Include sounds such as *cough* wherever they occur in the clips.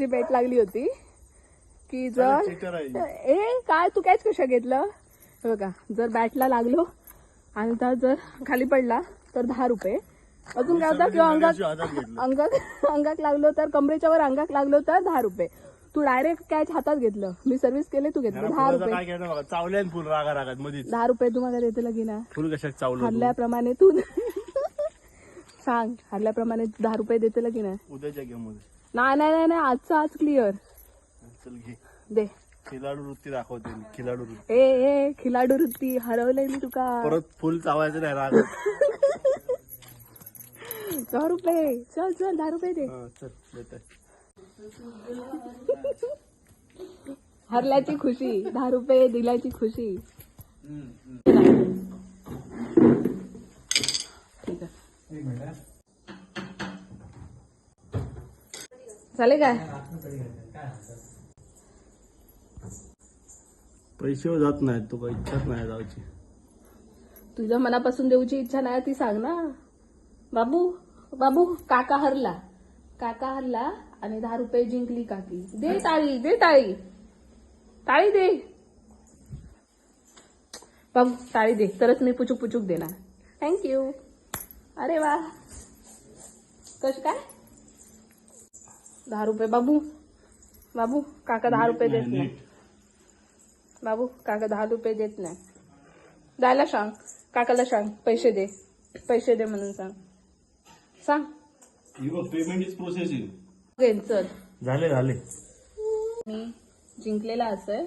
अशी बेट लागली होती की जर. ए काय? तू कॅच कशा घेतलं? हे बघा जर बॅटला लागलो आणि तर जर खाली पडला तर दहा रुपये. अजून काय होतं? किंवा अंगात अंगात अंगात लागलो तर कमरेच्या वर अंगात लागलो तर दहा रुपये. तू डायरेक्ट कॅच हातात घेतलं? मी सर्व्हिस केले तू घेतलं. दहा रुपये. चावल्यान फुल रागा रागात दहा रुपये तुम्हाला देते लगी ना फुल कशात चावलं? हरल्याप्रमाणे तू सांग. हरल्याप्रमाणे दहा रुपये देते लगी ना उद्याच्या गेममध्ये नाही नाही नाही नाही आजचं आज क्लिअर चल घे. दे. खिलाडू वृत्ती दाखवते मी, खिलाडू वृत्ती. ए ए खिलाडू वृत्ती हरवलंय मी तुका. परत फुल चावायचं नाही राग. *laughs* दहा रुपये. चल चल दहा रुपये दे. हा, चल देत. हरल्याची खुशी दहा रुपये दिल्याची खुशी. ठीक आहे. चालेल काय पैसे जात नाहीत तुका इच्छाच नाही जायची. तुझ्या मनापासून देऊची इच्छा नाही ती सांग ना. बाबू बाबू काका हरला. काका हरला आणि दहा रुपये जिंकली काकी. दे टाळी दे टाळी टाळी दे. बाबू टाळी दे. तरच मी पुचूक पुचूक देणार थँक्यू अरे वा. कश काय? दहा रुपये. बाबू बाबू काका दहा रुपये देत नाही. बाबू काका दहा रुपये देत नाही. द्यायला सांग. काकाला सांग. पैसे दे. पैसे दे म्हणून सांग. सांग. पेमेंट इज प्रोसेसिंग चल. झाले झाले. मी जिंकलेला असेल.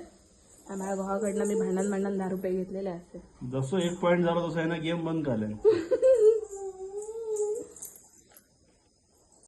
आणि माझ्या भावाकडनं मी भांडण भांडण दहा रुपये घेतलेले असेल. जसं एक पॉईंट झाला तसं आहे ना गेम बंद झालाय. *laughs*